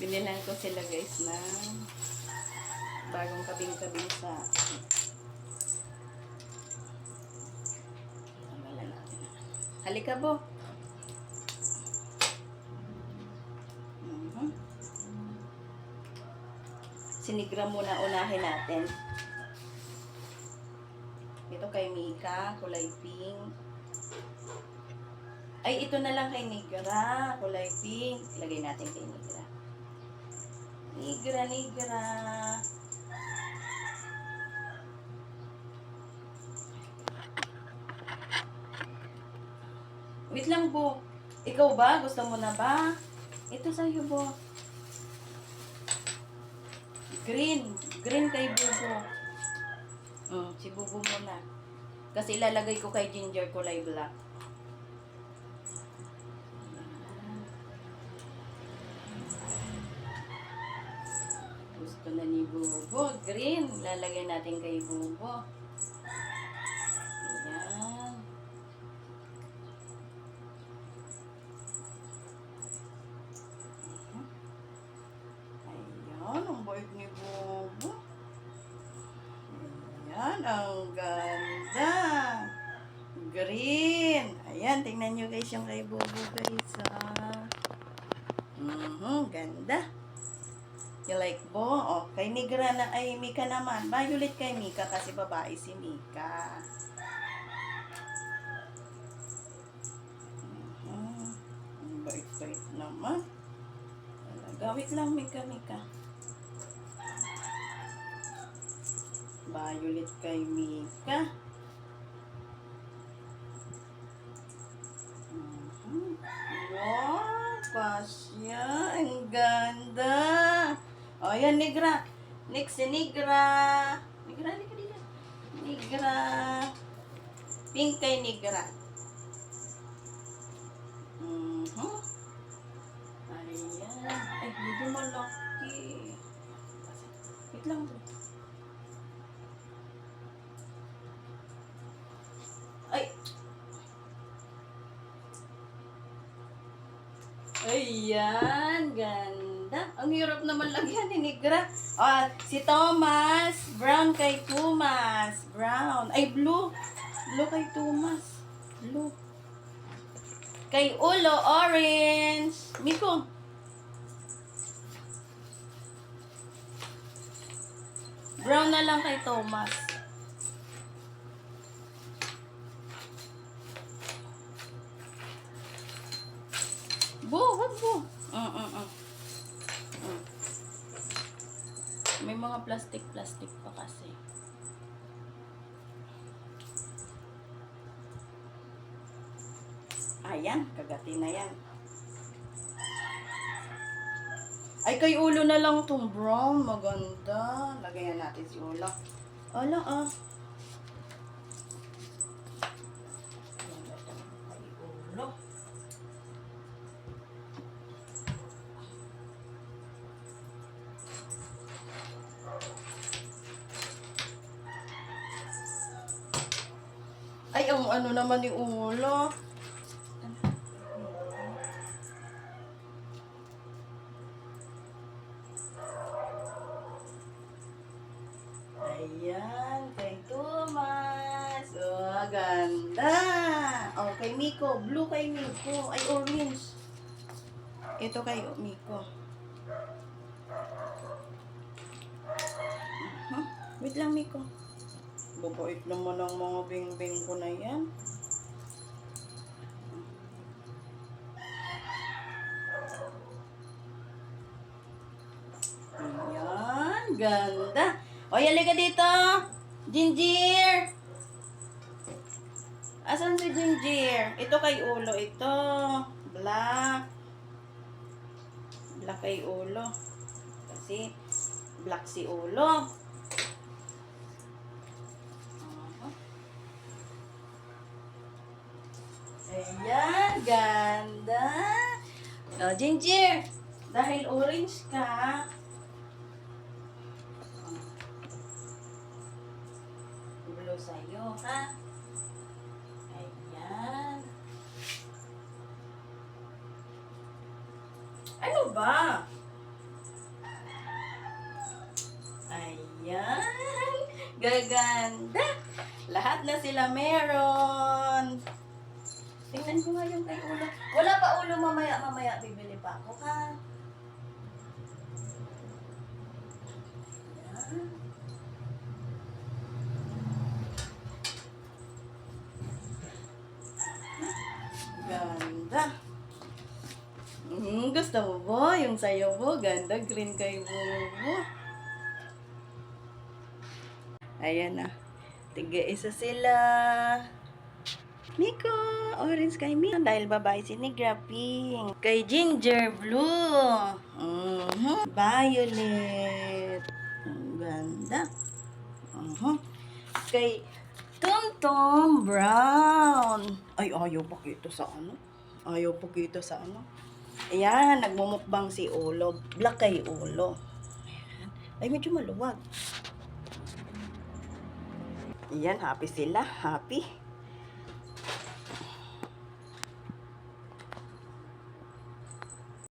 Binilan ko sila guys na bagong kabing-kabing sa. Halika po. Mhm. Sinigra muna unahin natin. Ito kay Mika, kulay pink. Ay, ito na lang kay Nigra, kulay pink. Ilagay natin kay Nigra. Nigra, Nigra. Wait lang, Bo. Ikaw ba? Gusto mo na ba? Ito sa'yo, Bo. Green. Green kay Bubo. Mm, si Bubo muna. Kasi ilalagay ko kay Ginger kulay black. Green. Lalagay natin kay Bubo. Ayan. Ayan, ang bait ni Bobo. Ayan, ang ganda. Green. Ayan, tingnan nyo guys yung kay Bobo guys. Ah. Mhm, ganda. You like Bo? Oh, kay Nigra na, ay Mika naman. Violet kay Mika kasi babae si Mika. Mhm. Ang bait-bait naman. Gawit lang, Mika, Mika. Violet kay Mika. O, yan, Nigra. Next si Nigra. Nigra, Nigra, Nigra. Nigra. Pink kay Nigra. Mhm. Ayan. Ay, medyo malaki. Wait lang. Ay! Ayan, ganda. Ang hirap naman lagyan ni Nigra. Ah, si Thomas. Brown kay Thomas. Brown. Ay, blue. Blue kay Thomas. Blue. Kay Ulo, orange. Miko. Brown na lang kay Thomas. Bu, wag bu. Mm, mm, mm. Mm. May mga plastic-plastic pa kasi. Ayan, kagati na yan. Ay, kay ulo na lang tong brown. Maganda. Lagayan natin si ulo. Ala, ah. Ano naman ni ulo. Ayan, kay Thomas. Oh, ganda. Oh, kay Miko. Blue kay Miko. Ay, orange. Ito kay Miko. Huh? Wait lang, Miko. Babait naman ang mga bing-bing ko na yan. Ayan, ganda. O, yali ka dito. Ginger. Asan si Ginger? Ito kay ulo. Ito. Black. Black kay ulo. Kasi, black si ulo. Ayan, ganda. O, Ginger. Dahil orange ka, blue sa'yo, ha? Ayan. Ano ba? Ayan. Gaganda. Lahat na sila meron. Tingnan ko nga yung kay ulo. Wala pa ulo mamaya, mamaya bibili pa ako ha. Ganda. Mm, gusto mo ba? Yung sayo mo, ganda. Green kay Bubo. Ayan na. Tiga isa sila. Miko, orange kay Miko. Dahil babae si Negra Pink. Kay Ginger Blue. Mhm. Violet. Ang ganda. Mhm. Kay Tumtum Brown. Ay, ayaw pa kita sa ano? Ayaw pa kita sa ano? Ayan, nagmumukbang si Ulo. Black kay Ulo. Ay, medyo maluwag. Ayan, happy sila. Happy.